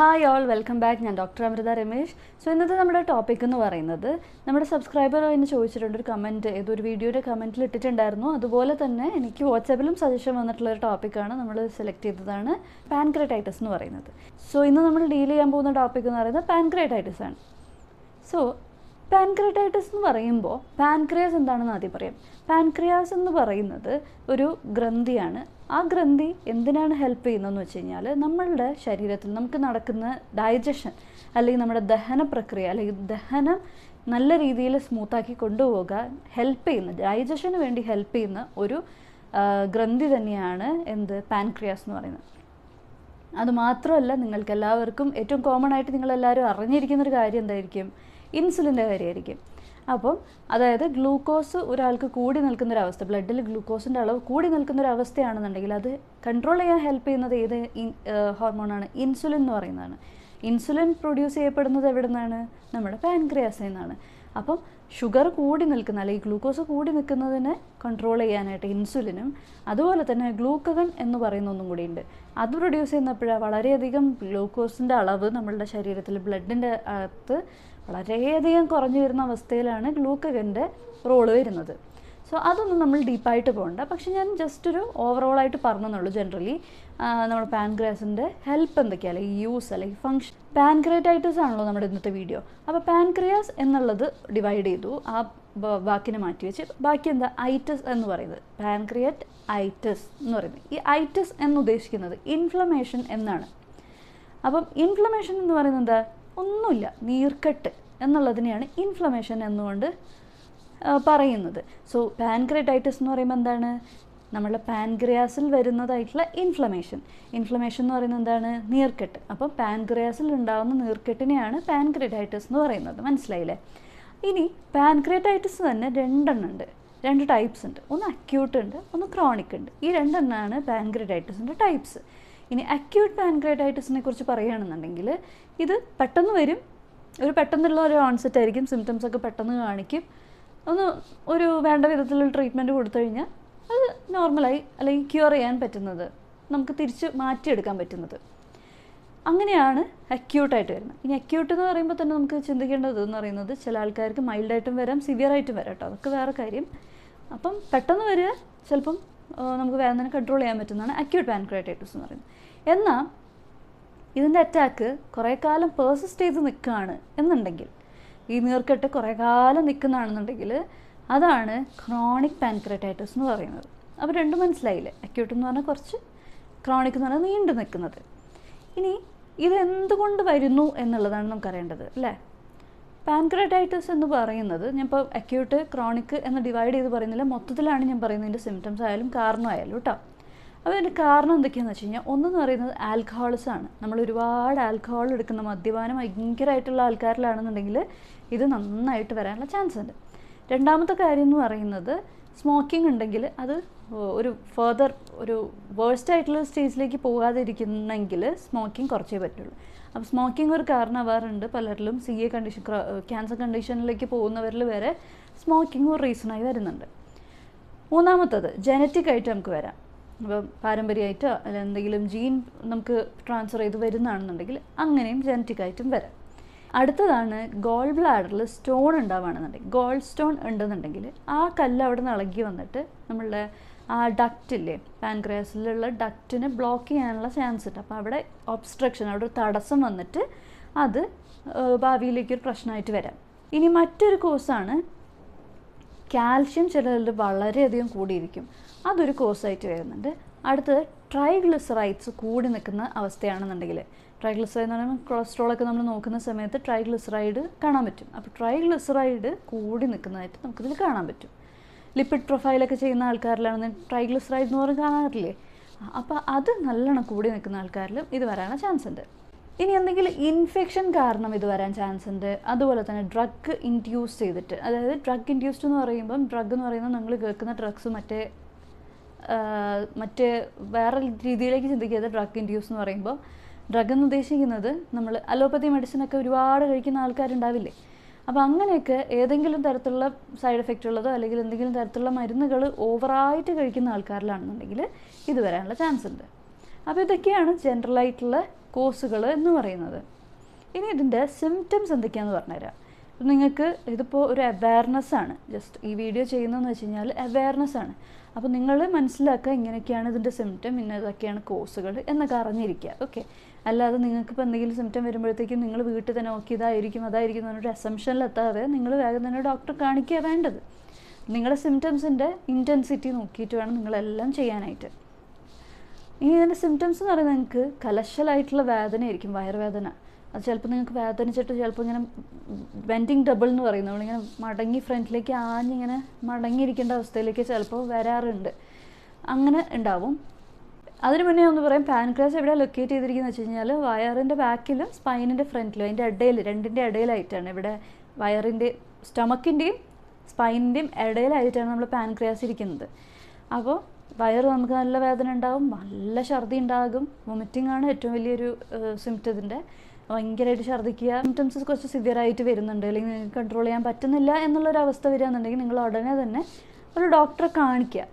Hi all welcome back. ഞാൻ doctor Amrita Ramesh. So ഇന്നത്തെ നമ്മുടെ ടോപ്പിക് എന്ന് പറയുന്നത് നമ്മുടെ സബ്സ്ക്രൈബർ എന്നെ ചോദിച്ചിട്ടുണ്ട് ഒരു കമന്റ് ഏതൊരു വീഡിയോയുടെ കമന്റിൽ ഇട്ടിട്ടുണ്ടായിരുന്നു. അതുപോലെ തന്നെ എനിക്ക് വാട്സാപ്പിലും സജഷൻ വന്നിട്ടുള്ള ഒരു ടോപ്പിക്കാണ് നമ്മൾ സെലക്ട് ചെയ്തതാണ് പാൻക്രേറ്റൈറ്റിസ് എന്ന് പറയുന്നത്. സോ ഇന്ന് നമ്മൾ ഡീൽ ചെയ്യാൻ പോകുന്ന ടോപ്പിക് എന്ന് പറയുന്നത് പാൻക്രേറ്റൈറ്റിസ് ആണ്. സോ പാൻക്രിയറ്റൈറ്റിസ് എന്ന് പറയുമ്പോൾ പാൻക്രിയാസ് എന്താണെന്ന് ആദ്യം പറയാം. പാൻക്രിയാസ് എന്ന് പറയുന്നത് ഒരു ഗ്രന്ഥിയാണ്. ആ ഗ്രന്ഥി എന്തിനാണ് ഹെൽപ്പ് ചെയ്യുന്നതെന്ന് വെച്ച് കഴിഞ്ഞാൽ നമ്മളുടെ ശരീരത്തിൽ നമുക്ക് നടക്കുന്ന ഡൈജഷൻ അല്ലെങ്കിൽ നമ്മുടെ ദഹന പ്രക്രിയ അല്ലെങ്കിൽ ദഹനം നല്ല രീതിയിൽ സ്മൂത്താക്കി കൊണ്ടുപോകാൻ ഹെൽപ്പ് ചെയ്യുന്ന ഡൈജഷന് വേണ്ടി ഹെൽപ്പ് ചെയ്യുന്ന ഒരു ഗ്രന്ഥി തന്നെയാണ് എന്ത്? പാൻക്രിയാസ് എന്ന് പറയുന്നത്. അതുമാത്രമല്ല നിങ്ങൾക്ക് എല്ലാവർക്കും ഏറ്റവും കോമൺ ആയിട്ട് നിങ്ങളെല്ലാവരും അറിഞ്ഞിരിക്കുന്നൊരു കാര്യം എന്തായിരിക്കും? ഇൻസുലിന്റെ കാര്യമായിരിക്കും. അപ്പം അതായത് ഗ്ലൂക്കോസ് ഒരാൾക്ക് കൂടി നിൽക്കുന്ന ഒരു അവസ്ഥ ബ്ലഡിൽ ഗ്ലൂക്കോസിന്റെ അളവ് കൂടി നിൽക്കുന്ന ഒരു അവസ്ഥയാണെന്നുണ്ടെങ്കിൽ അത് കൺട്രോൾ ചെയ്യാൻ ഹെൽപ്പ് ചെയ്യുന്നത് ഏത് ഹോർമോണാണ് ഇൻസുലിൻ എന്ന് പറയുന്നതാണ്. ഇൻസുലിൻ പ്രൊഡ്യൂസ് ചെയ്യപ്പെടുന്നത് എവിടെ നിന്നാണ് നമ്മുടെ പാൻക്രിയാസിൽ നിന്നാണ്. അപ്പം ഷുഗർ കൂടി നിൽക്കുന്ന അല്ലെങ്കിൽ ഗ്ലൂക്കോസ് കൂടി നിൽക്കുന്നതിനെ കൺട്രോൾ ചെയ്യാനായിട്ട് ഇൻസുലിനും അതുപോലെ തന്നെ ഗ്ലൂക്കഗൺ എന്ന് പറയുന്ന ഒന്നും കൂടിയുണ്ട് അത് പ്രൊഡ്യൂസ് ചെയ്യുന്നപ്പോഴാണ് വളരെയധികം ഗ്ലൂക്കോസിന്റെ അളവ് നമ്മളുടെ ശരീരത്തിൽ ബ്ലഡിന്റെ അകത്ത് വളരെയധികം കുറഞ്ഞു വരുന്ന അവസ്ഥയിലാണ് ഗ്ലൂക്കഗന്റെ റോൾ വരുന്നത്. സോ അതൊന്നും നമ്മൾ ഡീപ്പായിട്ട് പോകണ്ട. പക്ഷെ ഞാൻ ജസ്റ്റ് ഒരു ഓവറോളായിട്ട് പറഞ്ഞെന്നുള്ളൂ ജനറലി നമ്മുടെ പാൻക്രിയാസിന്റെ ഹെൽപ്പ് എന്തൊക്കെയാണ് അല്ലെങ്കിൽ യൂസ് അല്ലെങ്കിൽ ഫങ്ഷൻ പാൻക്രിയറ്റൈറ്റിസ് ആണല്ലോ നമ്മുടെ ഇന്നത്തെ വീഡിയോ അപ്പോൾ പാൻക്രിയാസ് എന്നുള്ളത് ഡിവൈഡ് ചെയ്തു. ആ വാക്കിനെ മാറ്റി വെച്ച് ബാക്കി എന്താ? ഐറ്റസ് എന്ന് പറയുന്നത്. പാൻക്രിയറ്റ് ഐറ്റസ് എന്ന് പറയുന്നത്. ഈ ഐറ്റസ് എന്ന് ഉദ്ദേശിക്കുന്നത് ഇൻഫ്ലമേഷൻ എന്നാണ്. അപ്പം ഇൻഫ്ലമേഷൻ എന്ന് പറയുന്നത് എന്താ? ഒന്നുമില്ല. നീർക്കെട്ട് എന്നുള്ളതിനെയാണ് ഇൻഫ്ലമേഷൻ എന്നുകൊണ്ട് പറയുന്നത്. സോ പാൻക്രിയറ്റൈറ്റിസ് എന്ന് പറയുമ്പോൾ എന്താണ്? നമ്മുടെ പാൻക്രിയാസിൽ വരുന്നതായിട്ടുള്ള ഇൻഫ്ലമേഷൻ ഇൻഫ്ലമേഷൻ എന്ന് പറയുന്നത് എന്താണ്? നീർക്കെട്ട്. അപ്പോൾ പാൻക്രിയാസിൽ ഉണ്ടാകുന്ന നീർക്കെട്ടിനെയാണ് പാൻക്രിയറ്റൈറ്റിസ് എന്ന് പറയുന്നത്. മനസ്സിലായില്ലേ? ഇനി പാൻക്രിയറ്റൈറ്റിസ് തന്നെ രണ്ടെണ്ണം ഉണ്ട്. രണ്ട് ടൈപ്സ് ഉണ്ട്. ഒന്ന് അക്യൂട്ട് ഉണ്ട് ഒന്ന് ക്രോണിക് ഉണ്ട്. ഈ രണ്ടെണ്ണമാണ് പാൻക്രിയറ്റൈറ്റിസിന്റെ ടൈപ്സ് ഇനി അക്യൂട്ട് പാൻക്രിയറ്റൈറ്റിസിനെ കുറിച്ച് പറയുകയാണെന്നുണ്ടെങ്കിൽ ഇത് പെട്ടെന്ന് വരും. ഒരു പെട്ടെന്നുള്ള ഒരു ഓൺസെറ്റ് ആയിരിക്കും. സിംറ്റംസ് ഒക്കെ പെട്ടെന്ന് കാണിക്കും. ഒന്ന് ഒരു വേണ്ട വിധത്തിലുള്ള ട്രീറ്റ്മെന്റ് കൊടുത്തു കഴിഞ്ഞാൽ അത് നോർമലായി അല്ലെങ്കിൽ ക്യൂർ ചെയ്യാൻ പറ്റുന്നത്. നമുക്ക് തിരിച്ച് മാറ്റിയെടുക്കാൻ പറ്റുന്നത്. അങ്ങനെയാണ് അക്യൂട്ടായിട്ട് വരുന്നത്. ഇനി അക്യൂട്ട് എന്ന് പറയുമ്പോൾ തന്നെ നമുക്ക് ചിന്തിക്കേണ്ടത് എന്ന് പറയുന്നത് ചില ആൾക്കാർക്ക് മൈൽഡായിട്ടും വരാം സിവിയറായിട്ടും വരാം കേട്ടോ. അതൊക്കെ വേറെ കാര്യം. അപ്പം പെട്ടെന്ന് വരിക ചിലപ്പം നമുക്ക് വേദന കൺട്രോൾ ചെയ്യാൻ പറ്റുന്നതാണ് അക്യൂട്ട് പാൻക്രിയറ്റൈറ്റിസ് എന്ന് പറയുന്നത്. എന്നാൽ ഇതിന്റെ അറ്റാക്ക് കുറേ കാലം പേഴ്സിസ്റ്റ് ചെയ്ത് നിൽക്കുകയാണ് എന്നുണ്ടെങ്കിൽ ഈ നീർക്കെട്ട് കുറേ കാലം നിൽക്കുന്നതാണെന്നുണ്ടെങ്കിൽ അതാണ് ക്രോണിക് പാൻക്രറ്റൈറ്റിസ് എന്ന് പറയുന്നത്. അപ്പോൾ രണ്ടും മനസ്സിലായില്ലേ? അക്യൂട്ട് എന്ന് പറഞ്ഞാൽ കുറച്ച് ക്രോണിക് എന്ന് പറഞ്ഞാൽ നീണ്ടു നിൽക്കുന്നത്. ഇനി ഇത് എന്തുകൊണ്ട് വരുന്നു എന്നുള്ളതാണ് നമുക്കറിയേണ്ടത് അല്ലേ? പാൻക്രറ്റൈറ്റിസ് എന്ന് പറയുന്നത് ഞാൻ ഇപ്പോൾ അക്യൂട്ട് ക്രോണിക് എന്ന് ഡിവൈഡ് ചെയ്ത് പറയുന്നില്ല. മൊത്തത്തിലാണ് ഞാൻ പറയുന്നതിന്റെ സിംറ്റംസ് ആയാലും കാരണമായാലും കേട്ടോ. അപ്പോൾ അതിന്റെ കാരണം എന്തൊക്കെയാണെന്ന് വെച്ച് കഴിഞ്ഞാൽ ഒന്നെന്ന് പറയുന്നത് ആൽക്കഹോൾസ് ആണ്. നമ്മൾ ഒരുപാട് ആൽക്കഹോൾ എടുക്കുന്ന മദ്യപാനം ഭയങ്കരമായിട്ടുള്ള ആൾക്കാരിലാണെന്നുണ്ടെങ്കിൽ ഇത് നന്നായിട്ട് വരാനുള്ള ചാൻസ് ഉണ്ട്. രണ്ടാമത്തെ കാര്യം എന്ന് പറയുന്നത് സ്മോക്കിംഗ് ഉണ്ടെങ്കിൽ അത് ഒരു ഫർദർ ഒരു വേഴ്സ്റ്റ് ആയിട്ടുള്ള സ്റ്റേജിലേക്ക് പോകാതിരിക്കുന്നെങ്കിൽ സ്മോക്കിംഗ് കുറച്ചേ പറ്റുള്ളൂ. അപ്പോൾ സ്മോക്കിംഗ് ഒരു കാരണമാവാറുണ്ട് പലരിലും. സി എ കണ്ടീഷൻ ക്യാൻസർ കണ്ടീഷനിലേക്ക് പോകുന്നവരിൽ വരെ സ്മോക്കിംഗ് ഒരു റീസണായി വരുന്നുണ്ട്. മൂന്നാമത്തത് ജനറ്റിക് ആയിട്ട് നമുക്ക് വരാം. അപ്പം പാരമ്പര്യമായിട്ടോ അല്ല എന്തെങ്കിലും ജീൻ നമുക്ക് ട്രാൻസ്ഫർ ചെയ്ത് വരുന്നതാണെന്നുണ്ടെങ്കിൽ അങ്ങനെയും ജനറ്റിക് ആയിട്ടും വരാം. അടുത്തതാണ് ഗോൾ ബ്ലാഡറിൽ സ്റ്റോൺ ഉണ്ടാവുകയാണെന്നുണ്ടെങ്കിൽ ഗോൾ സ്റ്റോൺ ഉണ്ടെന്നുണ്ടെങ്കിൽ ആ കല്ല് അവിടെ നിന്ന് ഇളകി വന്നിട്ട് നമ്മളുടെ ആ ഡക്റ്റില്ലേ പാൻക്രിയാസിലുള്ള ഡക്റ്റിനെ ബ്ലോക്ക് ചെയ്യാനുള്ള ചാൻസ് ഉണ്ട്. അപ്പോൾ അവിടെ ഒബ്സ്ട്രക്ഷൻ അവിടെ ഒരു തടസ്സം വന്നിട്ട് അത് ഭാവിയിലേക്കൊരു പ്രശ്നമായിട്ട് വരാം. ഇനി മറ്റൊരു കോഴ്സാണ് കാൽഷ്യം ചിലരിൽ വളരെയധികം കൂടിയിരിക്കും. അതൊരു കോഴ്സായിട്ട് വരുന്നുണ്ട്. അടുത്തത് ട്രൈഗ്ലിസറൈറ്റ്സ് കൂടി നിൽക്കുന്ന അവസ്ഥയാണെന്നുണ്ടെങ്കിൽ ട്രൈഗ്ലിസറൈഡ് എന്ന് പറയുമ്പോൾ കൊളസ്ട്രോൾ ഒക്കെ നമ്മൾ നോക്കുന്ന സമയത്ത് ട്രൈഗ്ലിസറൈഡ് കാണാൻ പറ്റും. അപ്പോൾ ട്രൈഗ്ലിസറൈഡ് കൂടി നിൽക്കുന്നതായിട്ട് നമുക്കിതിൽ കാണാൻ പറ്റും. ലിപ്പിഡ് പ്രൊഫൈലൊക്കെ ചെയ്യുന്ന ആൾക്കാരിലാണ് ട്രൈഗ്ലിസറൈഡ് എന്ന് പറഞ്ഞ് കാണാറില്ലേ? അപ്പോൾ അത് നല്ലോണം കൂടി നിൽക്കുന്ന ആൾക്കാരിലും ഇത് വരാനുള്ള ചാൻസ് ഉണ്ട്. ഇനി എന്തെങ്കിലും ഇൻഫെക്ഷൻ കാരണം ഇത് വരാൻ ചാൻസ് ഉണ്ട്? അതുപോലെ തന്നെ ഡ്രഗ് ഇൻഡ്യൂസ് ചെയ്തിട്ട് അതായത് ഡ്രഗ് ഇൻഡ്യൂസ്ഡ് എന്ന് പറയുമ്പം ഡ്രഗ് എന്ന് പറയുന്നത് നിങ്ങൾ കേൾക്കുന്ന ഡ്രഗ്സ് മറ്റേ മറ്റ് മറ്റേ വേറെ രീതിയിലേക്ക് ചിന്തിക്കാതെ ഡ്രഗ് ഇൻഡ്യൂസ് എന്ന് പറയുമ്പോൾ ഡ്രഗ് എന്ന് ഉദ്ദേശിക്കുന്നത് നമ്മൾ അലോപ്പതി മെഡിസിൻ ഒക്കെ ഒരുപാട് കഴിക്കുന്ന ആൾക്കാരുണ്ടാവില്ലേ? അപ്പോൾ അങ്ങനെയൊക്കെ ഏതെങ്കിലും തരത്തിലുള്ള സൈഡ് എഫക്റ്റ് ഉള്ളതോ അല്ലെങ്കിൽ എന്തെങ്കിലും തരത്തിലുള്ള മരുന്നുകൾ ഓവറായിട്ട് കഴിക്കുന്ന ആൾക്കാരിലാണെന്നുണ്ടെങ്കിൽ ഇത് വരാനുള്ള ചാൻസ് ഉണ്ട് അപ്പോൾ ഇതൊക്കെയാണ് ജനറലായിട്ടുള്ള കോസുകൾ എന്ന് പറയുന്നത്. ഇനി ഇതിന്റെ സിംറ്റംസ് എന്തൊക്കെയാണെന്ന് പറഞ്ഞുതരാം. നിങ്ങൾക്ക് ഇതിപ്പോൾ ഒരു അവയർനെസ് ആണ്. ജസ്റ്റ് ഈ വീഡിയോ ചെയ്യുന്നതെന്ന് വെച്ച് കഴിഞ്ഞാൽ അവയർനെസ് ആണ്. അപ്പോൾ നിങ്ങൾ മനസ്സിലാക്കുക ഇങ്ങനെയൊക്കെയാണ് ഇതിന്റെ സിംറ്റം ഇന്ന ഇതൊക്കെയാണ് കോസുകൾ എന്നൊക്കെ അറിഞ്ഞിരിക്കുക. ഓക്കെ അല്ലാതെ നിങ്ങൾക്ക് ഇപ്പോൾ എന്തെങ്കിലും സിംറ്റം വരുമ്പോഴത്തേക്കും നിങ്ങൾ വീട്ടിൽ തന്നെ നോക്കി ഇതായിരിക്കും അതായിരിക്കും എന്നൊരു അസംഷനിലെത്താതെ നിങ്ങൾ വേഗം തന്നെ ഡോക്ടറെ കാണിക്കുക വേണ്ടത്. നിങ്ങളുടെ സിംറ്റംസിന്റെ ഇന്റൻസിറ്റി നോക്കിയിട്ട് വേണം നിങ്ങളെല്ലാം ചെയ്യാനായിട്ട്. ഇനി ഇതിന്റെ സിംറ്റംസ് എന്ന് പറയുന്നത് നിങ്ങൾക്ക് കലശലായിട്ടുള്ള വേദനയായിരിക്കും വയറുവേദന. അത് ചിലപ്പോൾ നിങ്ങൾക്ക് വേദനിച്ചിട്ട് ചിലപ്പോൾ ഇങ്ങനെ ബെൻഡിങ് ഡബിൾ എന്ന് പറയുന്നത് നമ്മളിങ്ങനെ മടങ്ങി ഫ്രണ്ടിലേക്ക് ആഞ്ഞിങ്ങനെ മടങ്ങിയിരിക്കേണ്ട അവസ്ഥയിലേക്ക് ചിലപ്പോൾ വരാറുണ്ട്. അങ്ങനെ ഉണ്ടാവും. അതിന് മുന്നേ ഒന്ന് പറയാം. പാൻക്രാസ് എവിടെ ലൊക്കേറ്റ് ചെയ്തിരിക്കുന്നത് വെച്ച് കഴിഞ്ഞാൽ വയറിന്റെ ബാക്കിലും സ്പൈനിന്റെ ഫ്രണ്ടിലും അതിന്റെ ഇടയിൽ രണ്ടിന്റെ ഇടയിലായിട്ടാണ്. ഇവിടെ വയറിന്റെ സ്റ്റമക്കിന്റെയും സ്പൈനിന്റെയും ഇടയിലായിട്ടാണ് നമ്മൾ പാൻക്രിയാസ് ഇരിക്കുന്നത്. അപ്പോൾ വയറ് നമുക്ക് നല്ല വേദന ഉണ്ടാകും നല്ല ഛർദി ഉണ്ടാകും. വൊമിറ്റിംഗ് ആണ് ഏറ്റവും വലിയൊരു സിംറ്റത്തിന്റെ ഭയങ്കരമായിട്ട് ഛർദ്ദിക്കുക സിംറ്റംസ് കുറച്ച് സിവിയർ ആയിട്ട് വരുന്നുണ്ട്. അല്ലെങ്കിൽ നിങ്ങൾക്ക് കൺട്രോൾ ചെയ്യാൻ പറ്റുന്നില്ല എന്നുള്ളൊരു അവസ്ഥ വരികയാണെന്നുണ്ടെങ്കിൽ നിങ്ങൾ ഉടനെ തന്നെ ഒരു ഡോക്ടറെ കാണിക്കുക.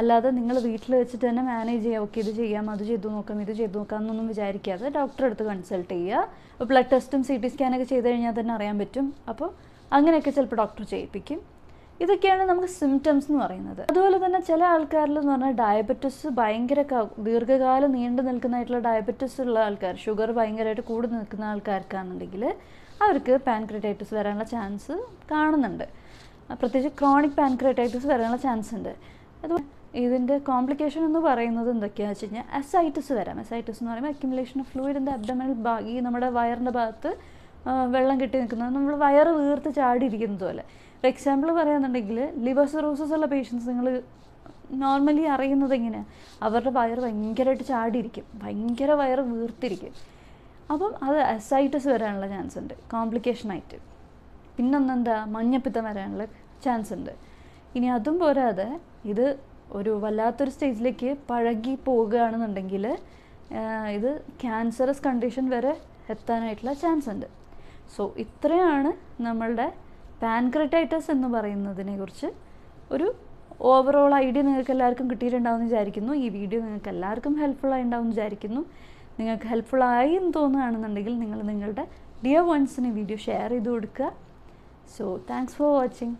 അല്ലാതെ നിങ്ങൾ വീട്ടിൽ വെച്ചിട്ട് തന്നെ മാനേജ് ചെയ്യാം. ഓക്കെ ഇത് ചെയ്യാം അത് ചെയ്തു നോക്കാം ഇത് ചെയ്തു നോക്കാം എന്നൊന്നും വിചാരിക്കാതെ ഡോക്ടറെ അടുത്ത് കൺസൾട്ട് ചെയ്യുക. ബ്ലഡ് ടെസ്റ്റും സി ടി സ്കാനൊക്കെ ചെയ്ത് കഴിഞ്ഞാൽ തന്നെ അറിയാൻ പറ്റും. അപ്പോൾ അങ്ങനെയൊക്കെ ചിലപ്പോൾ ഡോക്ടർ ചെയ്യിപ്പിക്കും. ഇതൊക്കെയാണ് നമുക്ക് സിംറ്റംസ് എന്ന് പറയുന്നത്. അതുപോലെ തന്നെ ചില ആൾക്കാരിൽ എന്ന് പറഞ്ഞാൽ ഡയബറ്റിസ് ഭയങ്കര ദീർഘകാലം നീണ്ടു നിൽക്കുന്നതായിട്ടുള്ള ഡയബറ്റിസ് ഉള്ള ആൾക്കാർ ഷുഗർ ഭയങ്കരമായിട്ട് കൂടി നിൽക്കുന്ന ആൾക്കാർക്കാണെന്നുണ്ടെങ്കിൽ അവർക്ക് പാൻക്രിറ്റൈറ്റിസ് വരാനുള്ള ചാൻസ് കാണുന്നുണ്ട്. പ്രത്യേകിച്ച് ക്രോണിക് പാൻക്രിറ്റൈറ്റിസ് വരാനുള്ള ചാൻസ് ഉണ്ട്. അത് ഇതിന്റെ കോംപ്ലിക്കേഷൻ എന്ന് പറയുന്നത് എന്തൊക്കെയാണെന്ന് വെച്ച് കഴിഞ്ഞാൽ അസൈറ്റിസ് വരാം. അസൈറ്റിസ് എന്ന് പറയുമ്പോൾ accumulation of fluid in the abdominal ഭാഗം ഈ നമ്മുടെ വയറിന്റെ ഭാഗത്ത് വെള്ളം കെട്ടി നിൽക്കുന്നത്. നമ്മൾ വയറ് വീർത്ത് ചാടിയിരിക്കുന്നത് പോലെ. ഫോർ എക്സാമ്പിൾ പറയുകയാണെന്നുണ്ടെങ്കിൽ ലിവർ സിറോസിസ് ഉള്ള പേഷ്യൻസ് നിങ്ങൾ നോർമലി അറിയുന്നത് എങ്ങനെയാണ് അവരുടെ വയറ് ഭയങ്കരമായിട്ട് ചാടിയിരിക്കും. ഭയങ്കര വയറ് വീർത്തിരിക്കും. അപ്പം അത് അസൈറ്റിസ് വരാനുള്ള ചാൻസ് ഉണ്ട്. കോംപ്ലിക്കേഷനായിട്ട് പിന്നൊന്നെന്താ? മഞ്ഞപ്പിത്തം വരാനുള്ള ചാൻസ് ഉണ്ട്. ഇനി അതും പോരാതെ ഇത് ഒരു വല്ലാത്തൊരു സ്റ്റേജിലേക്ക് പഴകി പോവുകയാണെന്നുണ്ടെങ്കിൽ ഇത് ക്യാൻസറസ് കണ്ടീഷൻ വരെ എത്താനായിട്ടുള്ള ചാൻസ് ഉണ്ട്. സോ ഇത്രയാണ് നമ്മളുടെ പാൻക്രറ്റൈറ്റസ് എന്ന് പറയുന്നതിനെ കുറിച്ച് ഒരു ഓവറോൾ ഐഡിയ നിങ്ങൾക്ക് എല്ലാവർക്കും കിട്ടിയിട്ടുണ്ടാവുമെന്ന് വിചാരിക്കുന്നു. ഈ വീഡിയോ നിങ്ങൾക്ക് എല്ലാവർക്കും ഹെൽപ്ഫുള്ളായി ഉണ്ടാവുമെന്ന് ഉണ്ടാവും വിചാരിക്കുന്നു. നിങ്ങൾക്ക് ഹെൽപ്ഫുള്ളായി എന്ന് തോന്നുകയാണെന്നുണ്ടെങ്കിൽ നിങ്ങൾ നിങ്ങളുടെ ഡിയർ വൺസിന് വീഡിയോ ഷെയർ ചെയ്ത് കൊടുക്കുക. So thanks for watching